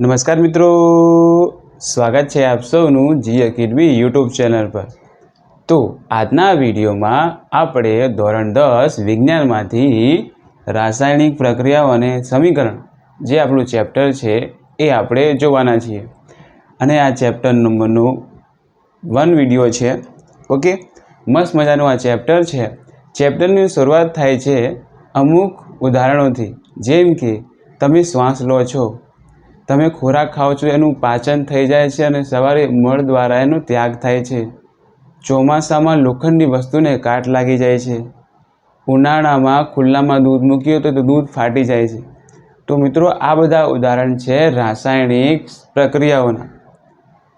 નમસ્કાર મિત્રો. સ્વાગત છે આપ સૌનું જી અકેડમી યુટ્યુબ ચેનલ પર. તો આજના વિડીયોમાં આપણે ધોરણ દસ વિજ્ઞાનમાંથી રાસાયણિક પ્રક્રિયાઓ અને સમીકરણ જે આપણું ચેપ્ટર છે એ આપણે જોવાના છીએ. અને આ ચેપ્ટર નંબરનો વન વીડિયો છે. ઓકે? મસ્ત મજાનું આ ચેપ્ટર છે. ચેપ્ટરની શરૂઆત થાય છે અમુક ઉદાહરણોથી. જેમ કે, તમે શ્વાસ લો છો. તમે ખોરાક ખાઓ છો, એનું પાચન થઈ જાય છે અને સવારે મળ દ્વારા એનો ત્યાગ થાય છે. ચોમાસામાં લોખંડની વસ્તુને કાટ લાગી જાય છે. ઉનાળામાં ખુલ્લામાં દૂધ મૂકીએ તો દૂધ ફાટી જાય છે. તો મિત્રો, આ બધા ઉદાહરણ છે રાસાયણિક પ્રક્રિયાઓના.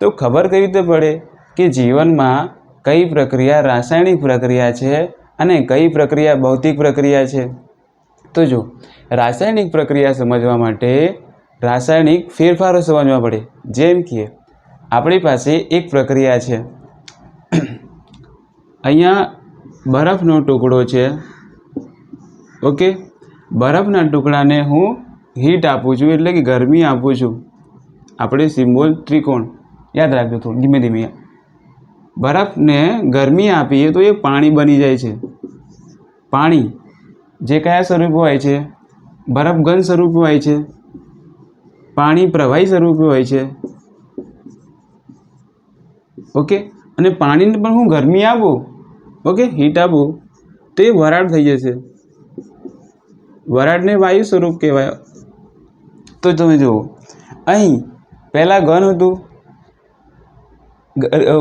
તો ખબર કઈ રીતે પડે કે જીવનમાં કઈ પ્રક્રિયા રાસાયણિક પ્રક્રિયા છે અને કઈ પ્રક્રિયા ભૌતિક પ્રક્રિયા છે? તો જો, રાસાયણિક પ્રક્રિયા સમજવા માટે રાસાયણિક ફેરફારો સમજવા પડે. જેમ કે, આપણી પાસે એક પ્રક્રિયા છે. અહીંયા બરફનો ટુકડો છે. ઓકે? બરફના ટુકડાને હું હીટ આપું છું, એટલે કે ગરમી આપું છું. આપણે સિમ્બોલ ત્રિકોણ. યાદ રાખજો થોડું, ધીમે ધીમે. બરફને ગરમી આપીએ તો એ પાણી બની જાય છે. પાણી જે કયા સ્વરૂપે હોય છે? બરફ ઘન સ્વરૂપે હોય છે. પાણી પ્રવાહી સ્વરૂપે હોય છે. ઓકે? અને પાણીને પણ હું ગરમી આપું? ઓકે? હીટ આપું? તો વરાળ થઈ જશે. વરાળને વાયુ સ્વરૂપ કહેવાય. તો તમે જુઓ. અહીં પહેલાં ઘન હતું.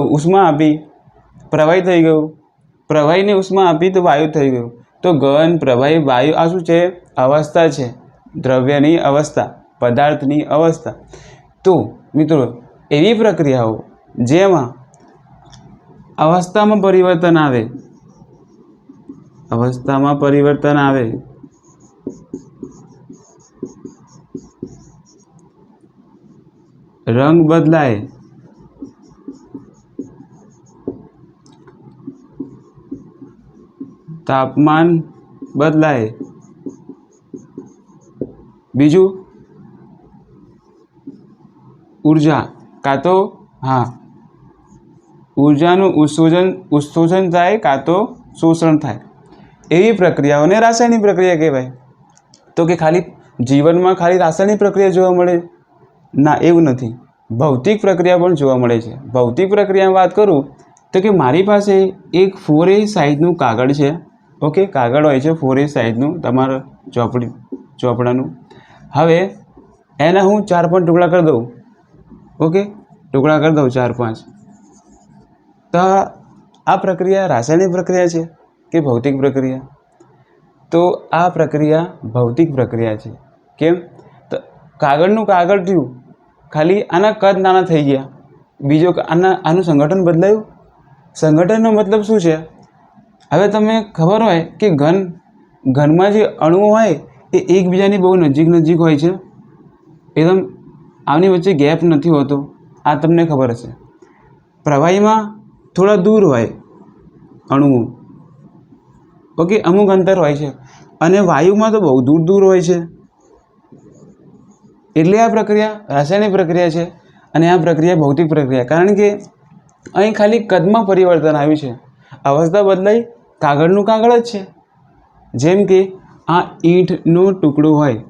ઉષ્મા આપી. પ્રવાહી થઈ ગયું. પ્રવાહીને ઉષ્મા આપી તો વાયુ થઈ ગયું. તો ઘન, પ્રવાહી, વાયુ આ શું છે? અવસ્થા છે. દ્રવ્યની અવસ્થા. પદાર્થની અવસ્થા. તો મિત્રો, એવી પ્રક્રિયાઓ જેમાં અવસ્થામાં પરિવર્તન આવે, અવસ્થામાં પરિવર્તન આવે, રંગ બદલાય, તાપમાન બદલાય. બીજું ઊર્જા, કાં તો, હા. ઉર્જાનું ઉત્સોજન ઉત્સોજન થાય કાં તો શોષણ થાય. એવી પ્રક્રિયાઓને રાસાયણિક પ્રક્રિયા કહેવાય. તો કે ખાલી જીવનમાં ખાલી રાસાયણિક પ્રક્રિયા જોવા મળે? ના, એવું નથી. ભૌતિક પ્રક્રિયા પણ જોવા મળે છે. ભૌતિક પ્રક્રિયામાં વાત કરું, તો કે મારી પાસે એક ફોર એ સાઇઝનું કાગળ છે. ઓકે, કાગળ હોય છે ફોર એ સાઇઝનું તમારા ચોપડી, ચોપડાનું. હવે, એના હું ચાર પાંચ ટુકડા કરી દઉં. ઓકે? ટુકડા કરી દઉં ચાર પાંચ. તો આ પ્રક્રિયા રાસાયણિક પ્રક્રિયા છે કે ભૌતિક પ્રક્રિયા? તો આ પ્રક્રિયા ભૌતિક પ્રક્રિયા છે. કેમ? તો કાગળનું કાગળ થયું. ખાલી આના કદ નાના થઈ ગયા. બીજો આના, આનું સંગઠન બદલાયું. સંગઠનનો મતલબ શું છે? હવે તમે ખબર હોય કે ઘન, ઘનમાં જે અણુઓ હોય એ એકબીજાની બહુ નજીક નજીક હોય છે. એકદમ આમની વચ્ચે ગેપ નથી હોતો. આ તમને ખબર હશે. પ્રવાહીમાં થોડા દૂર હોય અણુઓ. ઓકે, અમુક અંતર હોય છે. અને વાયુમાં તો બહુ દૂર દૂર હોય છે. એટલે આ પ્રક્રિયા રાસાયણિક પ્રક્રિયા છે અને આ પ્રક્રિયા ભૌતિક પ્રક્રિયા. કારણ કે અહીં ખાલી કદમાં પરિવર્તન આવ્યું છે. અવસ્થા બદલાઈ કાગળનું કાગળ જ છે. જેમ કે આ ઈંટનો ટુકડો હોય,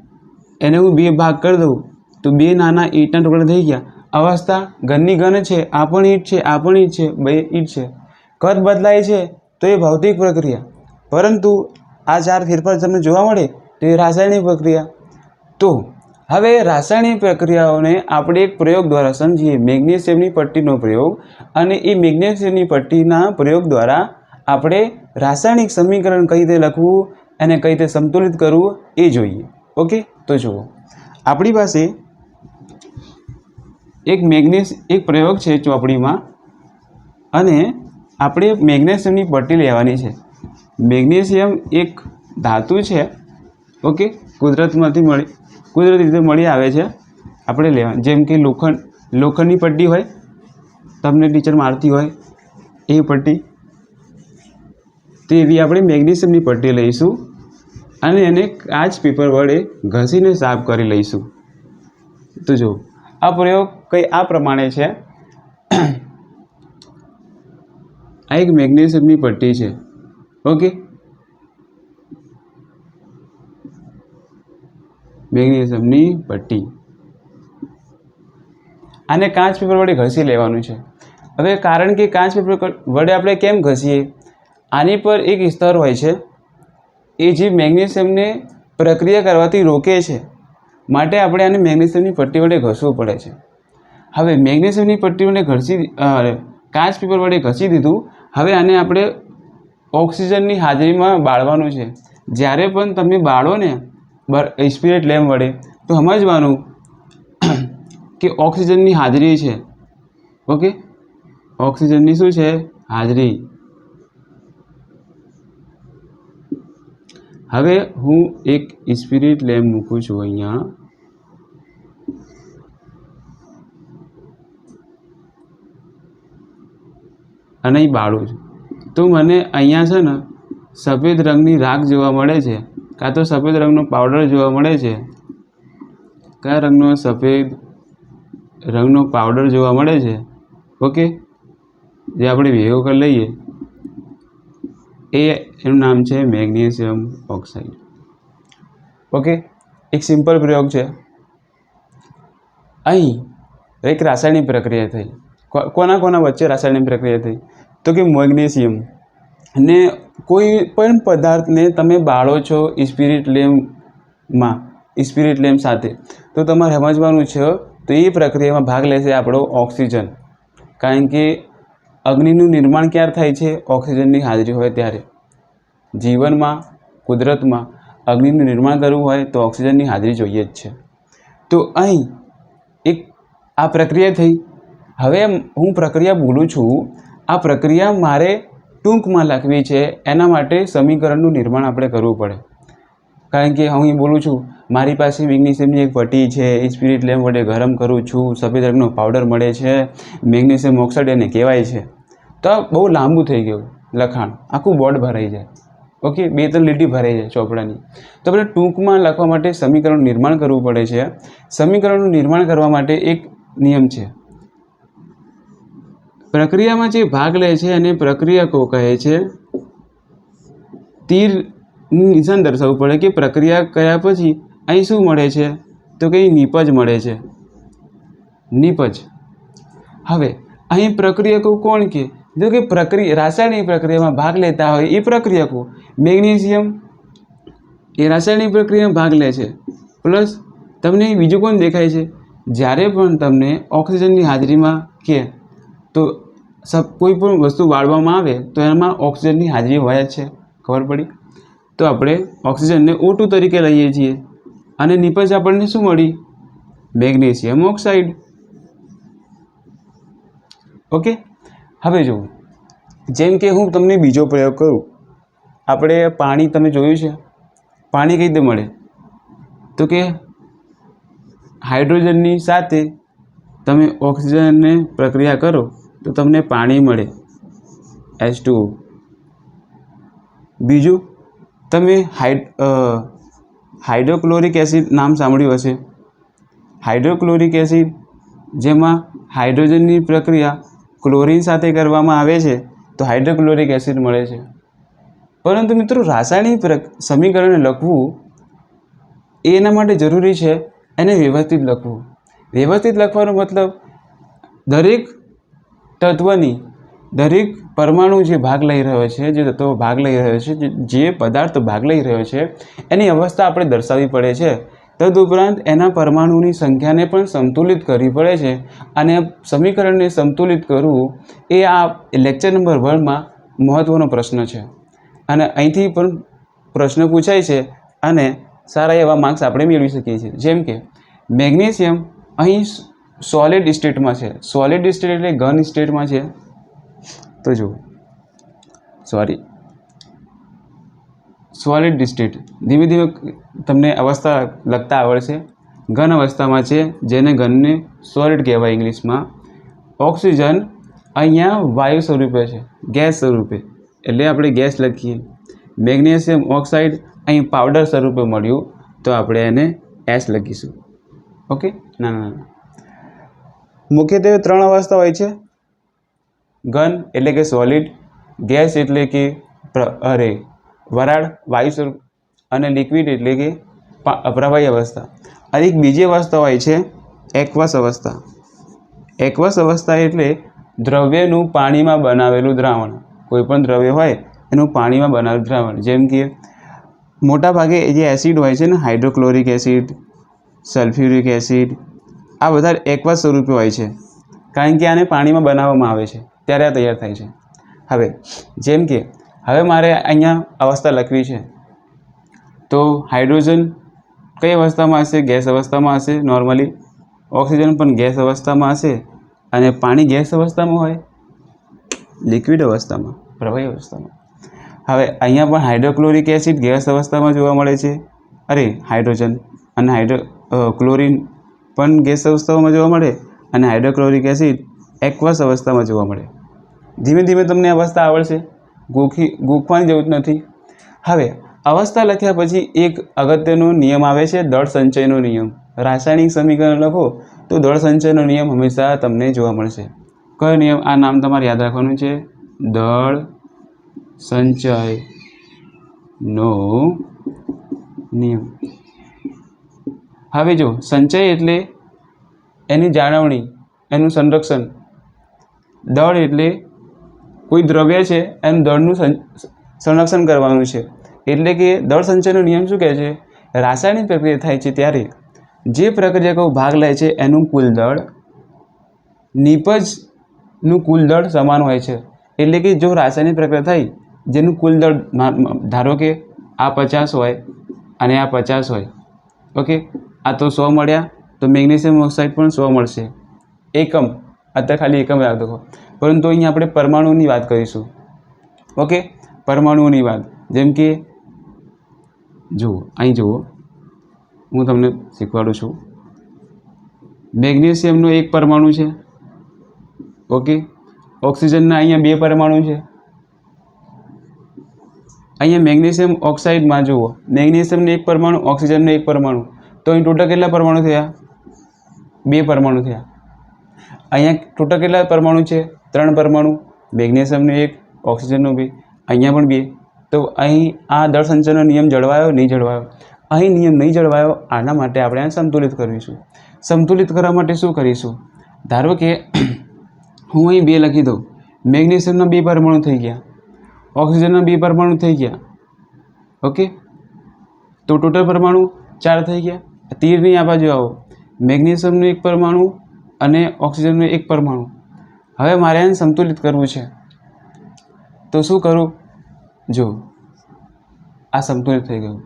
એને હું બે ભાગ કરી દઉં. તો બે નાના ઈંટના ટુકડા થઈ ગયા. અવસ્થા ઘનની ઘન છે, આ પણ ઈંટ છે, આ પણ ઈંટ છે, બે ઈંટ છે. કદ બદલાય છે, તો એ ભૌતિક પ્રક્રિયા. પરંતુ આ ચાર ફેરફાર તમને જોવા મળે, તો એ રાસાયણિક પ્રક્રિયા. તો હવે રાસાયણિક પ્રક્રિયાઓને આપણે એક પ્રયોગ દ્વારા સમજીએ. મેગ્નેશિયમની પટ્ટીનો પ્રયોગ અને એ મેગ્નેશિયમની પટ્ટીના પ્રયોગ દ્વારા આપણે રાસાયણિક સમીકરણ કઈ રીતે લખવું અને કઈ રીતે સંતુલિત કરવું એ જોઈએ. ઓકે? તો જુઓ. આપણી પાસે એક મેગ્નેશ એક પ્રયોગ છે ચોપડીમાં અને આપણે મેગ્નેશિયમની પટ્ટી લેવાની છે. મેગ્નેશિયમ એક ધાતુ છે, ઓકે? કુદરતમાંથી મળી, કુદરતી રીતે મળી આવે છે. આપણે લેવા, જેમ કે લોખંડ, લોખંડની પટ્ટી હોય, તમને ટીચર મારતી હોય, એ પટ્ટી. તેવી આપણે મેગ્નેશિયમની પટ્ટી લઈશું અને એને કાચ પેપર વડે ઘસીને સાફ કરી લઈશું. તો જો આ પ્રયોગ કંઈ આ પ્રમાણે છે? આ એક મેગ્નેશિયમની પટ્ટી છે. ઓકે? મેગ્નેશિયમની પટ્ટી. આને કાચ પેપર વડે ઘસી લેવાનું છે. હવે કારણ કે કાચ પેપર વડે આપણે કેમ ઘસીએ? આની પર એક સ્તર હોય છે. એ જે મેગ્નેશિયમને પ્રક્રિયા કરવાથી રોકે છે. માટે આપણે આને મેગ્નેશિયમની પટ્ટી વડે ઘસવું પડે છે. હવે મેગ્નેશિયમની પટ્ટી વડે ઘસી કાચ પેપર વડે ઘસી દીધું. હવે આને આપણે ઓક્સિજનની હાજરીમાં બાળવાનું છે. જ્યારે પણ તમે બાળો ને સ્પિરિટ લેમ્પ વડે, તો સમજવાનું કે ઓક્સિજનની હાજરી છે. ઓકે? ઓક્સિજનની શું છે? હાજરી. હવે હું એક સ્પિરિટ લેમ્પ મૂકું છું અહીંયા. અને અહીં બાળું છું. તો મને અહીંયા છે ને સફેદ રંગની રાખ જોવા મળે છે. કાં તો સફેદ રંગનો પાવડર જોવા મળે છે. કયા રંગનો સફેદ રંગનો પાવડર જોવા મળે છે. ઓકે જે આપણે ભેગો કરી લઈએ. એ એનું નામ છે મેગ્નેશિયમ ઓક્સાઇડ. ઓકે એક સિમ્પલ પ્રયોગ છે. અહીં એક રાસાયણિક પ્રક્રિયા થઈ. કોના કોના વચ્ચે રાસાયણિક પ્રક્રિયા થઈ? તો કે મેગ્નેશિયમ. ને કોઈ પણ પદાર્થને તમે બાળો છો સ્પિરિટ લેમ્પમાં સ્પિરિટ લેમ્પ સાથે, તો તમારે સમજવાનું છે, તો એ પ્રક્રિયામાં ભાગ લેશે આપણો ઓક્સિજન. કારણ કે અગ્નિનું નિર્માણ ક્યારે થાય છે? ઓક્સિજનની હાજરી હોય ત્યારે. જીવનમાં, કુદરતમાં અગ્નિનું નિર્માણ કરવું હોય તો ઓક્સિજનની હાજરી જોઈએ જ છે. તો અહીં એક આ પ્રક્રિયા થઈ. હવે હું પ્રક્રિયા બોલું છું. આ પ્રક્રિયા મારે ટૂંકમાં લખવી છે. એના માટે સમીકરણનું નિર્માણ આપણે કરવું પડે. કારણ કે હું એ બોલું છું, મારી પાસે મેગ્નેશિયમની એક પટ્ટી છે. એ સ્પિરિટ લેમ્પ વડે ગરમ કરું છું. સફેદ રંગનો પાવડર મળે છે. મેગ્નેશિયમ ઓક્સાઇડ એને કહેવાય છે. તો બહુ લાંબુ થઈ ગયું લખાણ. આખું બોર્ડ ભરાઈ જાય. ઓકે, બે ત્રણ લીટી ભરાઈ જાય ચોપડાની. તો આપણે ટૂંકમાં લખવા માટે સમીકરણનું નિર્માણ કરવું પડે છે. સમીકરણનું નિર્માણ કરવા માટે એક નિયમ છે. પ્રક્રિયામાં જે ભાગ લે છે અને પ્રક્રિયકો કહે છે તીરનું નિશાન દર્શાવવું પડે કે પ્રક્રિયા કર્યા પછી અહીં શું મળે છે? તો કે નીપજ મળે છે. નીપજ. હવે, અહીં પ્રક્રિયકો કોણ કે? જો કે પ્રક્રિયા રાસાયણિક પ્રક્રિયામાં ભાગ લેતા હોય એ પ્રક્રિયકો મેગ્નેશિયમ એ રાસાયણિક પ્રક્રિયામાં ભાગ લે છે. પ્લસ તમને બીજું કોણ દેખાય છે? જ્યારે પણ તમને ઓક્સિજનની હાજરીમાં કે તો સબ, કોઈ પણ વસ્તુ વાળવામાં આવે તો એમાં ઓક્સિજનની હાજરી હોય જ છે. ખબર પડી? તો આપણે ઓક્સિજનને ઓટું તરીકે લઈએ છીએ અને નિપજ આપણને શું મળી? Magnesium oxide. ઓકે? હવે જુઓ. જેમ કે હું તમને બીજો પ્રયોગ કરું. આપણે પાણી તમે જોયું છે? પાણી કઈ રીતે મળે? તો કે હાઇડ્રોજનની સાથે તમે ઓક્સિજનને પ્રક્રિયા કરો તો તમને પાણી મળે. એચ ટુ બીજું, તમે હાઇડ હાઇડ્રોક્લોરિક એસિડ નામ સાંભળ્યું હશે. હાઇડ્રોક્લોરિક એસિડ જેમાં હાઇડ્રોજનની પ્રક્રિયા ક્લોરીન સાથે કરવામાં આવે છે, તો હાઇડ્રોક્લોરિક એસિડ મળે છે. પરંતુ મિત્રો, રાસાયણિક પ્રક- સમીકરણ લખવું એ એના માટે જરૂરી છે એને વ્યવસ્થિત લખવું. વ્યવસ્થિત લખવાનો મતલબ, દરેક તત્વની, દરેક પરમાણુ જે ભાગ લઈ રહ્યો છે, જે તત્વો ભાગ લઈ રહ્યો છે જે પદાર્થ ભાગ લઈ રહ્યો છે, એની અવસ્થા આપણે દર્શાવવી પડે છે. તદુપરાંત એના પરમાણુની સંખ્યાને પણ સંતુલિત કરવી પડે છે. અને સમીકરણને સંતુલિત કરવું એ આ લેક્ચર નંબર વનમાં મહત્ત્વનો પ્રશ્ન છે. અને અહીંથી પણ પ્રશ્ન પૂછાય છે અને સારા એવા માર્ક્સ આપણે મેળવી શકીએ છીએ. જેમ કે, મેગ્નેશિયમ અહીં સોલિડ સ્ટેટમાં છે. સોલિડ સ્ટેટ એટલે ઘન સ્ટેટમાં છે. તો જુઓ. સોરી સોલિડ સ્ટેટ ધીમે ધીમે તમને અવસ્થા લખતા આવડશે. ઘન અવસ્થામાં છે, જેને ઘનને સોલિડ કહેવાય ઇંગ્લિશમાં. ઓક્સિજન અહીંયા વાયુ સ્વરૂપે છે, ગેસ સ્વરૂપે. એટલે આપણે ગેસ લખીએ. મેગ્નેશિયમ ઓક્સાઇડ અહીં પાવડર સ્વરૂપે મળ્યું, તો આપણે એને એસ લખીશું. ઓકે? ના ના મુખ્યત્વે ત્રણ અવસ્થા હોય છે. ઘન એટલે કે સોલિડ, ગેસ એટલે કે અરે વરાળ, વાયુ સ્વરૂપ અને લિક્વિડ એટલે કે પા- પ્રવાહી અવસ્થા. અને એક બીજી અવસ્થા હોય છે એક્વસ અવસ્થા. એક્વસ અવસ્થા એટલે દ્રવ્યનું પાણીમાં બનાવેલું દ્રાવણ. કોઈ પણ દ્રવ્ય હોય, એનું પાણીમાં બનાવેલું દ્રાવણ. જેમ કે મોટાભાગે જે એસિડ હોય છે ને હાઇડ્રોક્લોરિક એસિડ સલ્ફ્યુરિક એસિડ આ બધા એકવસ સ્વરૂપે હોય છે. કારણ કે આને પાણીમાં બનાવવામાં આવે છે. ત્યારે આ તૈયાર થાય છે. હવે, જેમ કે હવે મારે અહીંયા અવસ્થા લખવી છે. તો હાઇડ્રોજન કઈ અવસ્થામાં હશે? ગેસ અવસ્થામાં હશે નોર્મલી ઓક્સિજન પણ ગેસ અવસ્થામાં હશે અને પાણી ગેસ અવસ્થામાં હોય? લિક્વિડ અવસ્થામાં, પ્રવાહી અવસ્થામાં. હવે અહીંયા પણ હાઇડ્રોક્લોરિક એસિડ ગેસ અવસ્થામાં જોવા મળે છે. અરે, હાઇડ્રોજન અને હાઇડ્રો ક્લોરિન પણ ગેસ અવસ્થામાં જોવા મળે અને હાઇડ્રોક્લોરિક એસિડ એક્વસ અવસ્થામાં જોવા મળે. ધીમે ધીમે તમને અવસ્થા આવડશે. ગોખી, ગોખવાની જરૂર નથી. હવે, અવસ્થા લખ્યા પછી એક અગત્યનો નિયમ આવે છે દળ સંચયનો નિયમ. રાસાયણિક સમીકરણ લખો તો દળ સંચયનો નિયમ હંમેશા તમને જોવા મળશે. કયો નિયમ? આ નામ તમારે યાદ રાખવાનું છે. દળ સંચયનો નિયમ. હવે જો, સંચય એટલે એની જાળવણી, એનું સંરક્ષણ. દળ એટલે કોઈ દ્રવ્ય છે, એનું દળનું સંરક્ષણ કરવાનું છે. એટલે કે દળ સંચયનો નિયમ શું કહે છે? રાસાયણિક પ્રક્રિયા થાય છે ત્યારે જે પ્રક્રિયકો ભાગ લે છે, એનું કુલ દળ નિપજનું કુલ દળ સમાન હોય છે. એટલે કે જો રાસાયણિક પ્રક્રિયા થઈ, જેનું કુલ દળ ધારો કે આ પચાસ હોય અને આ પચાસ હોય. ઓકે? આ તો સો મળ્યા, તો મેગ્નેશિયમ ઓક્સાઇડ પણ સો મળશે. એકમ. અત્યારે ખાલી એકમ યાદ રાખો. પરંતુ અહીંયા આપણે પરમાણુની વાત કરીશું. ઓકે પરમાણુઓની વાત. જેમ કે, જુઓ, અહીં જુઓ. હું તમને શીખવાડું છું. મેગ્નેશિયમનો એક પરમાણુ છે. ઓકે ઓક્સિજનના અહીંયા બે પરમાણુ છે. અહીંયા મેગ્નેશિયમ ઓક્સાઇડમાં, જુઓ. મેગ્નેશિયમનો એક પરમાણુ, ઓક્સિજનનો એક પરમાણુ. તો અહીં ટોટલ કેટલા પરમાણુ થયા? બે પરમાણુ થયા. અહીંયા ટોટલ કેટલા પરમાણુ છે? ત્રણ પરમાણુ, મેગ્નેશિયમનું એક, ઓક્સિજનનું બે, અહીંયા પણ બે. તો અહીં આ દળ સંચયનો નિયમ જળવાયો, નહીં જળવાયો? અહીં નિયમ નહીં જળવાયો, આના માટે આપણે આ સંતુલિત કરીશું. સંતુલિત કરવા માટે શું કરીશું? ધારો કે હું અહીં બે લખી દઉં. મેગ્નેશિયમના બે પરમાણુ થઈ ગયા. ઓક્સિજનના બે પરમાણુ થઈ ગયા. ઓકે? તો ટોટલ પરમાણુ ચાર થઈ ગયા. તીરની આ બાજુ આવો. મેગ્નેશિયમનું એક પરમાણુ અને ઓક્સિજનનું એક પરમાણુ. હવે મારે એને સંતુલિત કરવું છે. તો શું કરું? જો, આ સંતુલિત થઈ ગયું.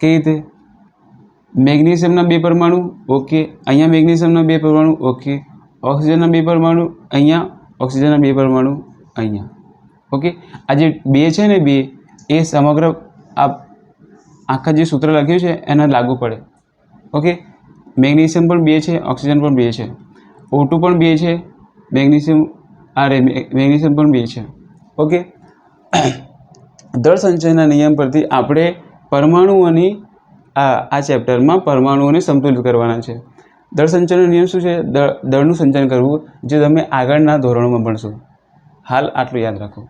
કઈ રીતે? મેગ્નેશિયમના બે પરમાણુ, ઓકે. અહીંયા મેગ્નેશિયમના બે પરમાણુ, ઓકે. ઓક્સિજનના બે પરમાણુ, અહીંયા. ઓક્સિજનના બે પરમાણુ, અહીંયા. ઓકે? આ જે બે છે ને બે, એ સમગ્ર આ આખા જે સૂત્ર લખ્યું છે, એના લાગુ પડે. ઓકે? મેગ્નેશિયમ પણ બે છે, ઓક્સિજન પણ બે છે. O2 પણ બે છે. મેગ્નેશિયમ અરે મેગ્નેશિયમ પણ બે છે. ઓકે દળ સંચયના નિયમ પરથી આપણે પરમાણુઓની આ આ ચેપ્ટરમાં પરમાણુઓને સંતુલિત કરવાના છે. દળ સંચયનો નિયમ શું છે? દળ દળનું સંચયન કરવું, જે તમે આગળના ધોરણોમાં ભણશો. હાલ આટલું યાદ રાખો.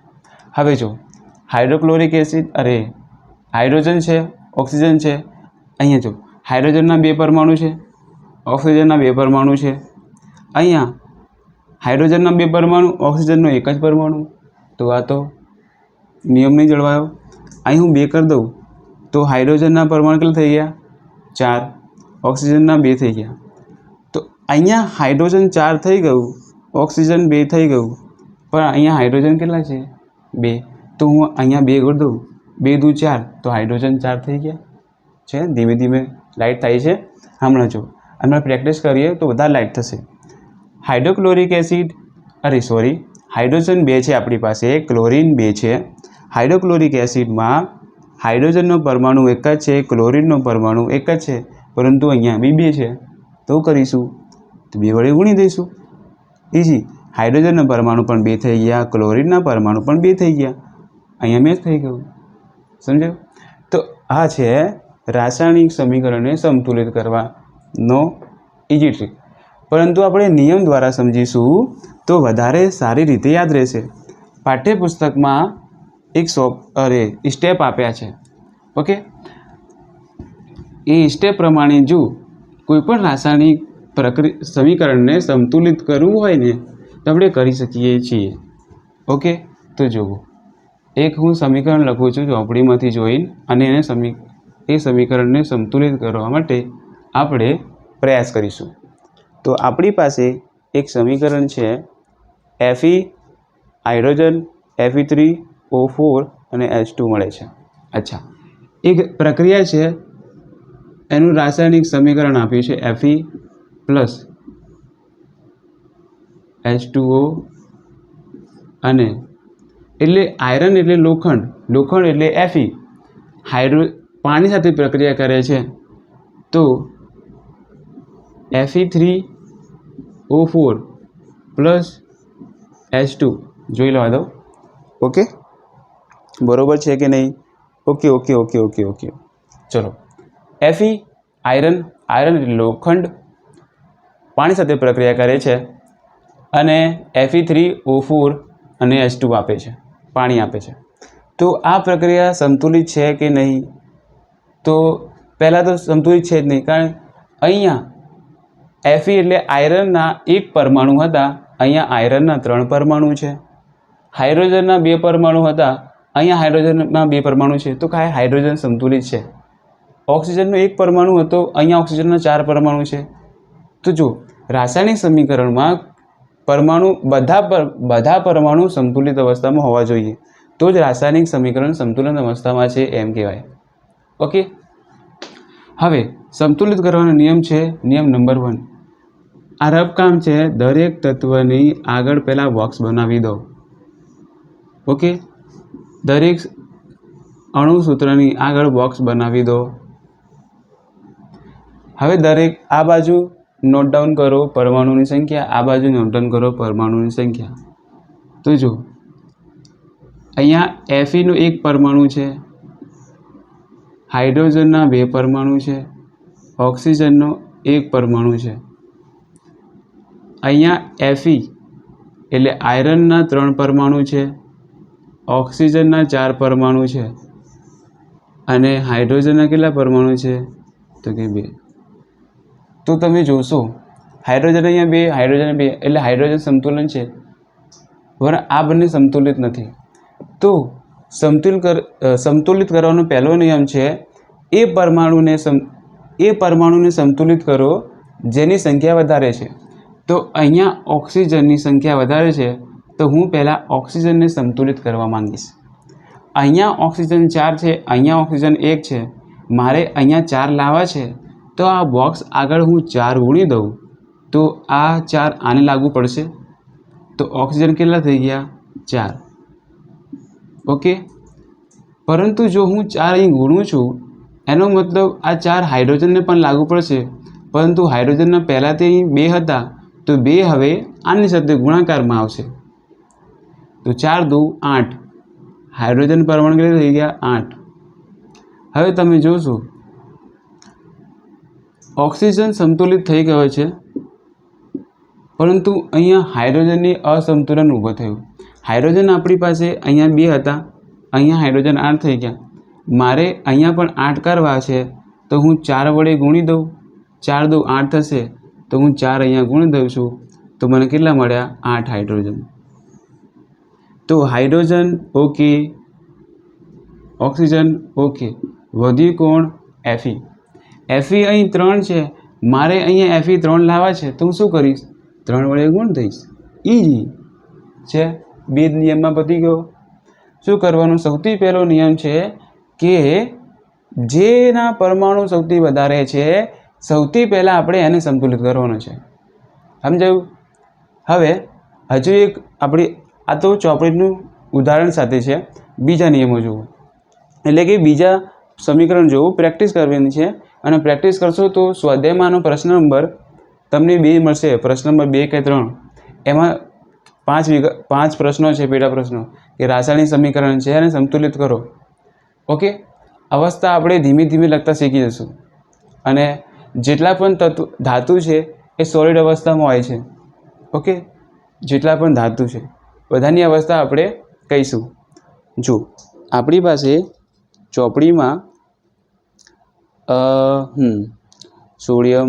હવે જો, હાઇડ્રોક્લોરિક એસિડ, અરે, હાઇડ્રોજન છે, ઓક્સિજન છે. અહીંયા જો, હાઇડ્રોજનના બે પરમાણુ છે, ઓક્સિજનના બે પરમાણુ છે અહીંયા હાઇડ્રોજનના બે પરમાણુ, ઓક્સિજનનો એક જ પરમાણુ. તો આ તો નિયમ નહીં જળવાયો. અહીં હું બે કરી દઉં. તો હાઇડ્રોજનના પરમાણુ કેટલા થઈ ગયા? ચાર. ઓક્સિજનના બે થઈ ગયા. તો અહીંયા હાઇડ્રોજન ચાર થઈ ગયું, ઓક્સિજન બે થઈ ગયું. પણ અહીંયા હાઇડ્રોજન કેટલા છે? બે. તો હું અહીંયા બે કરી દઉં. બે દુ ચાર. તો હાઇડ્રોજન ચાર થઈ ગયા. છે? ધીમે ધીમે લાઇટ થાય છે. હમણાં જો. હમણાં પ્રેક્ટિસ કરીએ તો બધા લાઇટ થશે. Hydrochloric acid? અરે, સોરી. હાઇડ્રોજન બે છે આપણી પાસે. ક્લોરિન બે છે. હાઇડ્રોક્લોરિક એસિડમાં હાઇડ્રોજનનો પરમાણુ એક જ છે, ક્લોરિનનો પરમાણુ એક જ છે. પરંતુ અહીંયા બી બે છે. તો કરીશું. તો બે વડે ગુણી દઈશું. ઇઝી હાઇડ્રોજનના પરમાણુ પણ બે થઈ ગયા, ક્લોરિનના પરમાણુ પણ બે થઈ ગયા. અહીંયા મેચ થઈ ગયું. સમજાયું? તો આ છે રાસાયણિક સમીકરણને સંતુલિત કરવાનો ઇઝી ટ્રીક પરંતુ આપણે નિયમ દ્વારા સમજીશું તો વધારે સારી રીતે યાદ રહેશે. પાઠ્યપુસ્તકમાં એક સો, અરે સ્ટેપ આપ્યા છે. ઓકે? એ સ્ટેપ પ્રમાણે જો કોઈ પણ રાસાયણિક પ્રક્રિ, સમીકરણને સંતુલિત કરવું હોય ને, તો આપણે કરી શકીએ છીએ. ઓકે? તો જુઓ. એક હું સમીકરણ લખું છું ચોપડીમાંથી જોઈને અને એને સમી, એ સમીકરણને સંતુલિત કરવા માટે આપણે પ્રયાસ કરીશું. તો આપણી પાસે એક સમીકરણ છે FE hydrogen FE three O four અને એચ ટુ મળે છે. અચ્છા. એક પ્રક્રિયા છે, એનું રાસાયણિક સમીકરણ આપ્યું છે એફઈ પ્લસ એચ ટુઓ અને એટલે આયરન એટલે લોખંડ લોખંડ એટલે એફઈ હાઇડ્રો, પાણી સાથે પ્રક્રિયા કરે છે. તો FE three O four plus H two જોઈ લેવા દો ઓકે બરોબર છે કે નહીં? Okay okay okay okay okay ચલો. એફઈ આયરન આયરન લોખંડ. પાણી સાથે પ્રક્રિયા કરે છે અને એફઈ થ્રી ઓ ફોર અને એચ ટુ આપે છે. પાણી આપે છે. તો આ પ્રક્રિયા સંતુલિત છે કે નહીં? તો પહેલાં તો સંતુલિત છે જ નહીં, કારણ અહીંયા એફઈ એટલે આયરનના એક પરમાણુ હતા. અહીંયા આયરનના ત્રણ પરમાણુ છે. હાઇડ્રોજનના બે પરમાણુ હતા. અહીંયા હાઇડ્રોજનના બે પરમાણુ છે. તો કાંઈ હાઇડ્રોજન સંતુલિત છે. ઓક્સિજનનો એક પરમાણુ હતો. અહીંયા ઓક્સિજનના ચાર પરમાણુ છે. તો જો રાસાયણિક સમીકરણમાં પરમાણુ બધા પર, બધા પરમાણુ સંતુલિત અવસ્થામાં હોવા જોઈએ. તો જ રાસાયણિક સમીકરણ સંતુલન અવસ્થામાં છે એમ કહેવાય. ઓકે હવે, સંતુલિત કરવાનો નિયમ છે નિયમ નંબર વન. આ રફકામ છે, દરેક તત્વની આગળ પહેલાં બોક્સ બનાવી દો. ઓકે દરેક અણુસૂત્રની આગળ બોક્સ બનાવી દો. હવે દરેક આ બાજુ નોટ ડાઉન કરો પરમાણુની સંખ્યા, આ બાજુ નોટ ડાઉન કરો પરમાણુની સંખ્યા. તો જો અહીંયા એફઈનું એક પરમાણુ છે. હાઇડ્રોજનના બે પરમાણુ છે, ઓક્સિજનનો એક પરમાણુ છે. અહીંયા એફઈ એટલે આયરનના ત્રણ પરમાણુ છે, ઓક્સિજનના ચાર પરમાણુ છે અને હાઇડ્રોજનના કેટલા પરમાણુ છે? તો કે બે. તો તમે જોશો, હાઇડ્રોજન અહીંયા બે, હાઇડ્રોજન બે, એટલે હાઇડ્રોજન સંતુલન છે. બરાબર આ બંને સંતુલિત નથી. તો સમતુલ કર સંતુલિત કરવાનો પહેલો નિયમ છે, એ પરમાણુને સમ, એ પરમાણુને સંતુલિત કરો, જેની સંખ્યા વધારે છે. તો અહીંયા ઓક્સિજનની સંખ્યા વધારે છે, તો હું પહેલાં ઓક્સિજનને સંતુલિત કરવા માંગીશ. અહીંયા ઓક્સિજન ચાર છે, અહીંયા ઓક્સિજન એક છે, મારે અહીંયા ચાર લાવવા છે, તો આ બોક્સ આગળ હું ચાર ઉણી દઉં, તો આ ચાર આને લાગુ પડશે. તો ઓક્સિજન કેટલા થઈ ગયા? ચાર. ઓકે? પરંતુ જો હું ચાર અહીં ગુણું છું, એનો મતલબ આ ચાર હાઇડ્રોજનને પણ લાગુ પડશે. પરંતુ હાઇડ્રોજનના પહેલાંથી અહીં બે હતા, તો બે હવે આની સાથે ગુણાકારમાં આવશે. તો ચાર દુ આઠ. હાઇડ્રોજન પરમાણુ થઈ ગયા? આઠ. હવે તમે જોશો. ઓક્સિજન સંતુલિત થઈ ગયો છે, પરંતુ અહીંયા હાઇડ્રોજનની અસંતુલન ઊભું થયું. હાઇડ્રોજન આપણી પાસે અહીંયા બે હતા. અહીંયા હાઇડ્રોજન આઠ થઈ ગયા. મારે અહીંયા પણ આઠ કરવા છે, તો હું ચાર વડે ગુણી દઉં. ચાર દઉં આઠ થશે, તો હું ચાર અહીંયા ગુણી દઉં છું. તો મને કેટલા મળ્યા? આઠ હાઇડ્રોજન. તો હાઇડ્રોજન ઓકે, ઓક્સિજન ઓકે, વધ્યું કોણ? એફી એફી અહીં ત્રણ છે. મારે અહીંયા એફી ત્રણ લાવવા છે, તો હું શું કરીશ? ત્રણ વડે ગુણ દઈશ. ઇઝી છે? બે નિયમમાં પતી ગયો. શું કરવાનું સૌથી પહેલો નિયમ છે કે જેના પરમાણુ સૌથી વધારે છે, સૌથી પહેલાં આપણે એને સંતુલિત કરવાનો છે. સમજાયું? હવે હજુ એક આપણી, આ તો ચોપડીનું ઉદાહરણ સાથે છે. બીજા નિયમો જુઓ. એટલે કે બીજા સમીકરણ જોવું, પ્રેક્ટિસ કરવાની છે. અને પ્રેક્ટિસ કરશો તો સ્વાધ્યાયમાંનો પ્રશ્ન નંબર તમને બે મળશે. પ્રશ્ન નંબર બે કે ત્રણ. એમાં પાંચ પાંચ પ્રશ્નો છે પેટા પ્રશ્નો. કે રાસાયણિક સમીકરણ છે અને સંતુલિત કરો. ઓકે અવસ્થા આપણે ધીમે ધીમે લખતા શીખી જશું. અને જેટલા પણ તત્વ ધાતુ છે, એ સોલિડ અવસ્થામાં હોય છે. ઓકે જેટલા પણ ધાતુ છે. બધાની અવસ્થા આપણે કહીશું. જો, આપણી પાસે ચોપડીમાં હમ, સોડિયમ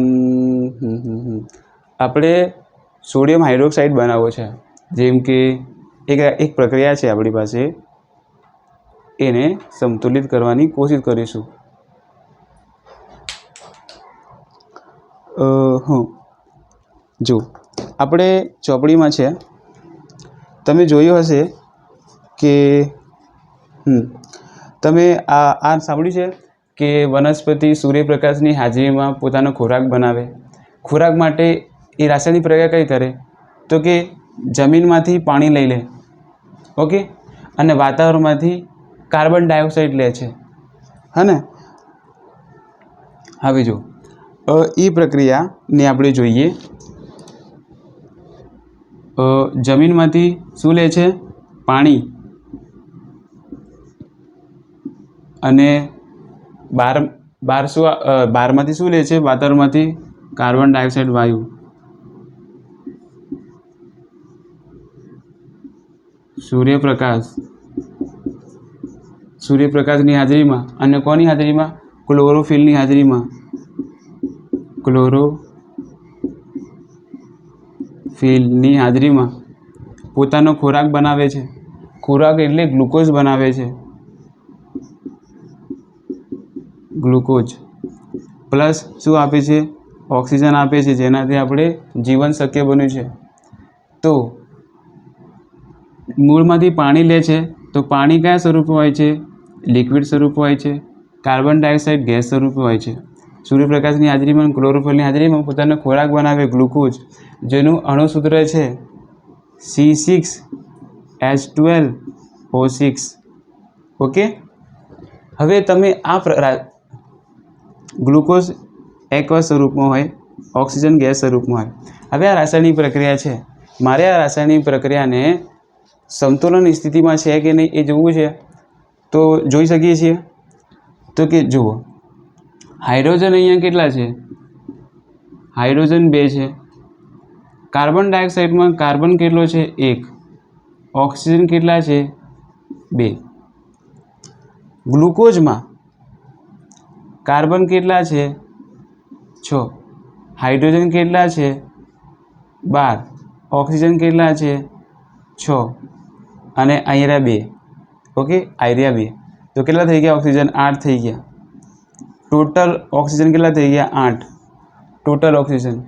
આપણે સોડિયમ હાઇડ્રોક્સાઇડ બનાવવો છે. જેમ કે એક એક પ્રક્રિયા છે આપણી પાસે. એને સંતુલિત કરવાની કોશિશ કરીશું. હં. જો, આપણે ચોપડીમાં છે. તમે જોયું હશે કે તમે આ આ સાંભળ્યું છે કે વનસ્પતિ સૂર્યપ્રકાશની હાજરીમાં પોતાનો ખોરાક બનાવે. ખોરાક માટે એ રાસાયણિક પ્રક્રિયા કઈ કરે? તો કે જમીનમાંથી પાણી લઈ લે. ઓકે? અને વાતાવરણમાંથી કાર્બન ડાયોક્સાઇડ લે છે. હને? હવે જો એ પ્રક્રિયાને આપણે જોઈએ. જમીનમાંથી શું લે છે? પાણી. અને બાર બાર શું અ, શું લે છે? વાતાવરણમાંથી કાર્બન ડાયોક્સાઇડ વાયુ. સૂર્યપ્રકાશ. સૂર્યપ્રકાશની હાજરીમાં અને કોની હાજરીમાં? ક્લોરોફિલની હાજરીમાં. ક્લોરો ફિલની હાજરીમાં. પોતાનો ખોરાક બનાવે છે. ખોરાક એટલે ગ્લુકોઝ બનાવે છે. ગ્લુકોઝ. પ્લસ શું આપે છે? ઓક્સિજન આપે છે, જેનાથી આપણે જીવન શક્ય બન્યું છે. તો મૂળમાંથી પાણી લે છે, તો પાણી કયા સ્વરૂપે હોય છે? લિક્વિડ સ્વરૂપે હોય છે, કાર્બન ડાયોક્સાઇડ ગેસ સ્વરૂપે હોય છે. સૂર્યપ્રકાશની હાજરીમાં ક્લોરોફોલની હાજરીમાં પોતાનો ખોરાક બનાવે ગ્લુકોઝ, જેનું અણુસૂત્ર છે C six H twelve O six. Okay? હવે તમે આ ગ્લુકોઝ એકવા સ્વરૂપમાં હોય, ઓક્સિજન ગેસ સ્વરૂપમાં હોય. હવે આ રાસાયણિક પ્રક્રિયા છે. મારે આ રાસાયણિક પ્રક્રિયાને સમતુલન સ્થિતિમાં છે કે નહીં એ જોવું છે, તો જોઈ શકીએ છીએ. તો કે જુઓ, હાઇડ્રોજન અહીંયા કેટલા છે? હાઇડ્રોજન બે છે. કાર્બન ડાયોક્સાઇડમાં કાર્બન કેટલો છે? એક. ઓક્સિજન કેટલા છે? બે. ગ્લુકોઝમાં કાર્બન કેટલા છે? છ. હાઇડ્રોજન કેટલા છે? બાર. ઓક્સિજન કેટલા છે? છ. અને અહીંયા બે. ઓકે? આયરિયા બે. તો કેટલા થઈ ગયા ઓક્સિજન? આઠ થઈ ગયા. ટોટલ ઓક્સિજન કેટલા થઈ ગયા? આઠ. ટોટલ ઓક્સિજન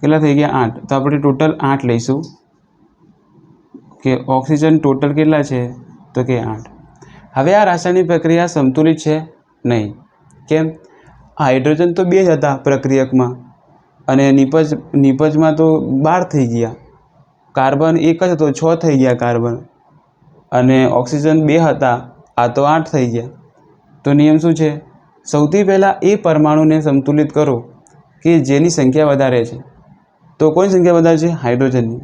કેટલા થઈ ગયા? આઠ. તો આપણે ટોટલ આઠ લઈશું. કે ઓક્સિજન ટોટલ કેટલા છે? તો કે આઠ. હવે આ રાસાયણિક પ્રક્રિયા સંતુલિત છે? નહીં. કેમ? હાઇડ્રોજન તો બે જ હતા પ્રક્રિયકમાં. અને નિપજ, નિપજમાં તો બાર થઈ ગયા. કાર્બન એક જ હતો, છ થઈ ગયા કાર્બન. અને ઓક્સિજન બે હતા, આ તો આઠ થઈ ગયા. તો નિયમ શું છે? સૌથી પહેલાં એ પરમાણુને સંતુલિત કરો કે જેની સંખ્યા વધારે છે. તો કોની સંખ્યા વધારે છે? હાઇડ્રોજનની.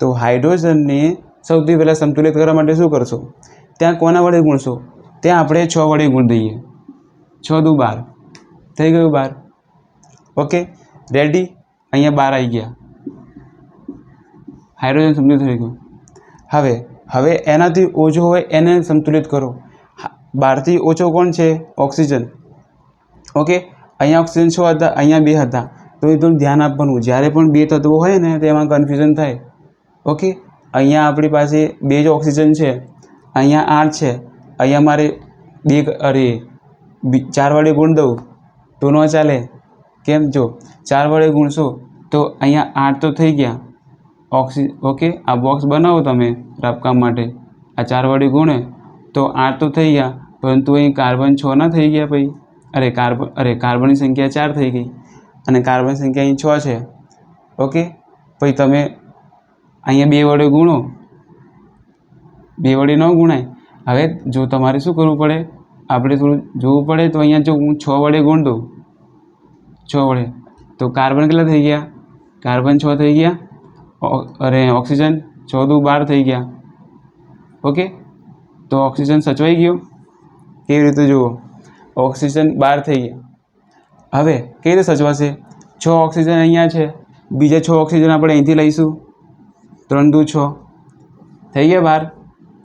તો હાઇડ્રોજનને સૌથી પહેલાં સંતુલિત કરવા માટે શું કરશો? ત્યાં કોના વડે ગુણશો? ત્યાં આપણે છ વડે ગુણ દઈએ. છ દુ બાર. થઈ ગયું બાર? ઓકે? રેડી અહીંયા બાર આવી ગયા. હાઇડ્રોજન સંતુલિત થઈ ગયું. હવે હવે એનાથી ઓછો હોય એને સંતુલિત કરો. હા, બારથી ઓછો કોણ છે? ઓક્સિજન. ઓકે? અહીંયા ઓક્સિજન છ હતા અહીંયા બે હતા. તો એ થોડું ધ્યાન આપવાનું. જ્યારે પણ બે તત્વો હોય ને તેમાં કન્ફ્યુઝન થાય. ઓકે? અહીંયા આપણી પાસે બે જ ઓક્સિજન છે. અહીંયા આઠ છે. અહીંયા મારે બે અરે ચાર વડે ગુણ દઉં. તો ન ચાલે. કેમ? જો ચાર વડે ગુણશો તો અહીંયા આઠ તો થઈ ગયા. ઓક્સિ ઓકે આ બોક્સ બનાવો તમે રફકામ માટે. આ ચાર વડે ગુણે, તો આઠ તો થઈ ગયા, પરંતુ અહીં કાર્બન છ ના થઈ ગયા પછી અરે કાર્બન અરે કાર્બનની સંખ્યા ચાર થઈ ગઈ, અને કાર્બન સંખ્યા અહીં છ છે. ઓકે પછી તમે અહીંયા બે વડે ગુણો. બે વડે ન ગુણાય. હવે જો તમારે શું કરવું પડે? આપણે થોડું જોવું પડે, તો અહીંયા જો હું છ વડે ગુણ દઉં. છ વડે. તો કાર્બન કેટલા થઈ ગયા? કાર્બન છ થઈ ગયા. અરે, ઓક્સિજન? ચૌદું બાર થઈ ગયા. ઓકે? તો ઓક્સિજન સચવાઈ ગયો? કેવી રીતે જુઓ? ઓક્સિજન બાર થઈ ગયા. હવે કેવી રીતે સચવાશે? છ ઓક્સિજન અહીંયા છે. બીજા છ ઓક્સિજન આપણે અહીંથી લઈશું. ત્રણ દુ છ. થઈ ગયા બાર?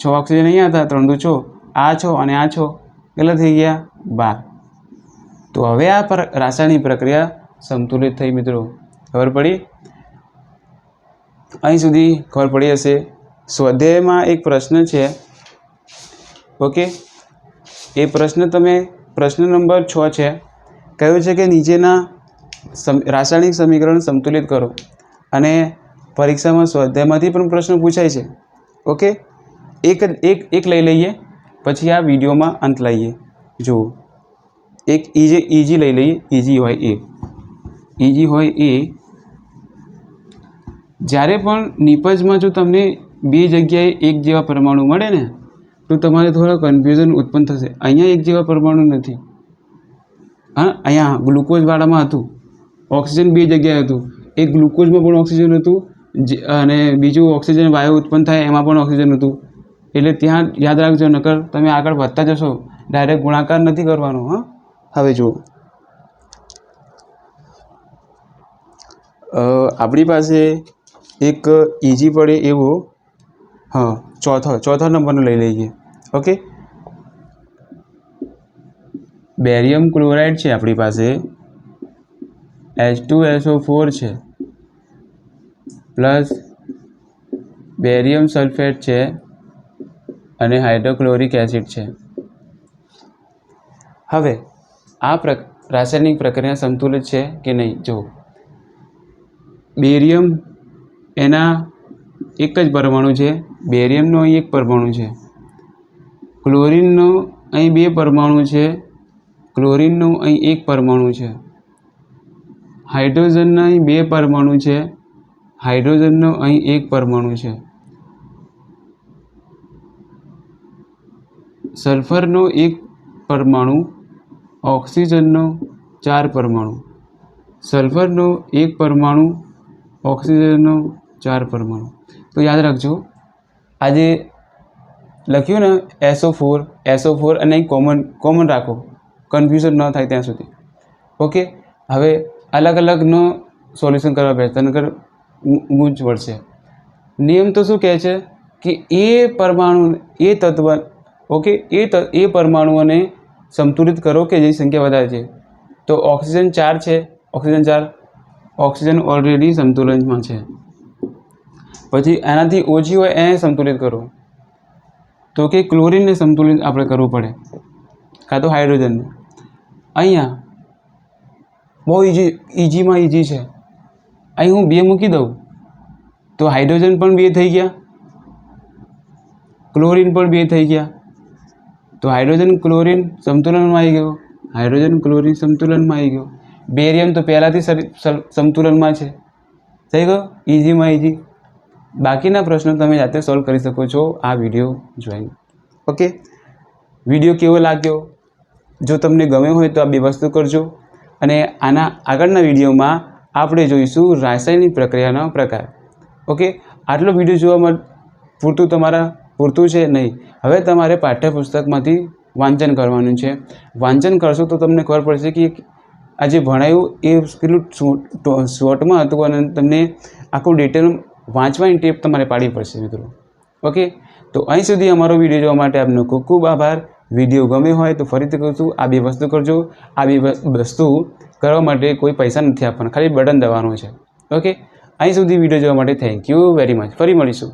છ ઓક્સિજન અહીંયા હતા, ત્રણ દુ છ. આ છો અને આ છો કેટલા થઈ ગયા? બાર. તો હવે આ રાસાયણિક પ્રક્રિયા સંતુલિત થઈ, મિત્રો. ખબર પડી? અહીં સુધી ખબર પડી હશે. સ્વાધ્યાયમાં એક પ્રશ્ન છે. ઓકે? એ પ્રશ્ન તમે પ્રશ્ન નંબર છ છે. કહ્યું છે કે નીચેના રાસાયણિક સમીકરણ સંતુલિત કરો. અને પરીક્ષામાં સ્વાધ્યાયમાંથી પણ પ્રશ્ન પૂછાય છે. ઓકે? એક એક એક લઈ લઈએ. પછી આ વિડીયોમાં અંત લઈએ. જુઓ. એક ઇજી ઈજી લઈ લઈએ. ઈજી હોય એ. ઈજી હોય એ જ્યારે પણ નિપજમાં જો તમને બે જગ્યાએ એક જેવા પરમાણુ મળે ને, તો તમારે થોડા કન્ફ્યુઝન ઉત્પન્ન થશે. અહીંયા એક જેવા પરમાણુ નથી. હા, અહીંયા ગ્લુકોઝવાળામાં હતું. ઓક્સિજન બે જગ્યાએ હતું. એક ગ્લુકોઝમાં પણ ઓક્સિજન હતું અને બીજું ઓક્સિજન વાયુ ઉત્પન્ન થાય એમાં પણ ઓક્સિજન હતું. એટલે ત્યાં યાદ રાખજો, નકર તમે આગળ વધતા જશો. ડાયરેક્ટ ગુણાકાર નથી કરવાનો, હા. હવે જુઓ. આપણી પાસે એક ઇઝી પડે એવો. હા, ચોથો, ચોથા નંબરનો લઈ લઈએ. ઓકે? બેરિયમ ક્લોરાઇડ છે આપણી પાસે. એચ ટુ એસઓ ફોર છે. પ્લસ બેરિયમ સલ્ફેટ છે અને હાઇડ્રોક્લોરિક એસિડ છે. હવે, આ પ્ર રાસાયણિક પ્રક્રિયા સંતુલિત છે કે નહીં? જો બેરિયમ એના એક જ પરમાણુ છે, બેરિયમનો અહીં એક પરમાણુ છે. ક્લોરિનનો અહીં બે પરમાણુ છે, ક્લોરિનનું અહીં એક પરમાણુ છે. હાઇડ્રોજનના અહીં બે પરમાણુ છે, હાઇડ્રોજનનો અહીં એક પરમાણુ છે. સલ્ફરનો એક પરમાણુ, ઓક્સિજનનો ચાર પરમાણુ. સલ્ફરનો એક પરમાણુ, ઓક્સિજનનો ચાર પરમાણુ. તો યાદ રાખજો, આજે લખ્યું ને એસો ફોર એસો ફોર અને કોમન કોમન રાખો. કન્ફ્યુઝન ન થાય ત્યાં સુધી. ઓકે હવે અલગ અલગનો સોલ્યુશન કરવા બેસતા નગર ઊંચ પડશે. નિયમ તો શું કહે છે કે એ પરમાણુ, એ તત્વ ઓકે એ એ પરમાણુઓને સંતુલિત કરો કે જેની સંખ્યા વધારે છે. તો ઓક્સિજન ચાર છે. ઓક્સિજન ચાર, ઓક્સિજન ઓલરેડી સંતુલનમાં છે. પછી એનાથી ઓછી હોય એને સંતુલિત કરો તો કે ક્લોરિનને સંતુલિત આપણે કરવું પડે. કાં તો હાઇડ્રોજનને. અહીંયા બહુ ઇઝી ઇઝીમાં ઇઝી છે. અહીં હું બે મૂકી દઉં. તો હાઇડ્રોજન પણ બે થઈ ગયા. ક્લોરિન પણ બે થઈ ગયા. તો હાઇડ્રોજન ક્લોરિન સંતુલનમાં આવી ગયો. હાઇડ્રોજન ક્લોરિન સંતુલનમાં આવી ગયો. બેરિયમ તો પહેલાંથી સંતુલનમાં છે. થઈ ગયો? ઇઝીમાં ઇઝી બાકીના પ્રશ્નો તમે જાતે સોલ્વ કરી શકો છો. આ વીડિયો જોઈને. ઓકે વીડિયો કેવો લાગ્યો? જો તમને ગમ્યો હોય તો આ બે વસ્તુ કરજો. અને આના આગળના વિડીયોમાં આપણે જોઈશું રાસાયણિક પ્રક્રિયાનો પ્રકાર. ઓકે આટલો વીડિયો જોવા માટે પૂરતું તમારા, પૂરતું છે નહીં. હવે તમારે પાઠ્યપુસ્તકમાંથી વાંચન કરવાનું છે. વાંચન કરશો તો તમને ખબર પડશે કે આજે ભણાયું એ કેટલું શોર્ટમાં હતું અને તમને આખું ડિટેલ વાંચવાની ટેપ તમારે પાડવી પડશે મિત્રો. ઓકે તો અહીં સુધી અમારો વીડિયો જોવા માટે આપનો ખૂબ ખૂબ આભાર. વીડિયો ગમે હોય તો ફરીથી કહું છું, આ બે વસ્તુ કરજો. આ બે વસ્તુ કરવા માટે કોઈ પૈસા નથી આપવાના, ખાલી બટન દબાવવાનું છે. ઓકે અહીં સુધી વીડિયો જોવા માટે થેન્ક યુ વેરી મચ ફરી મળીશું.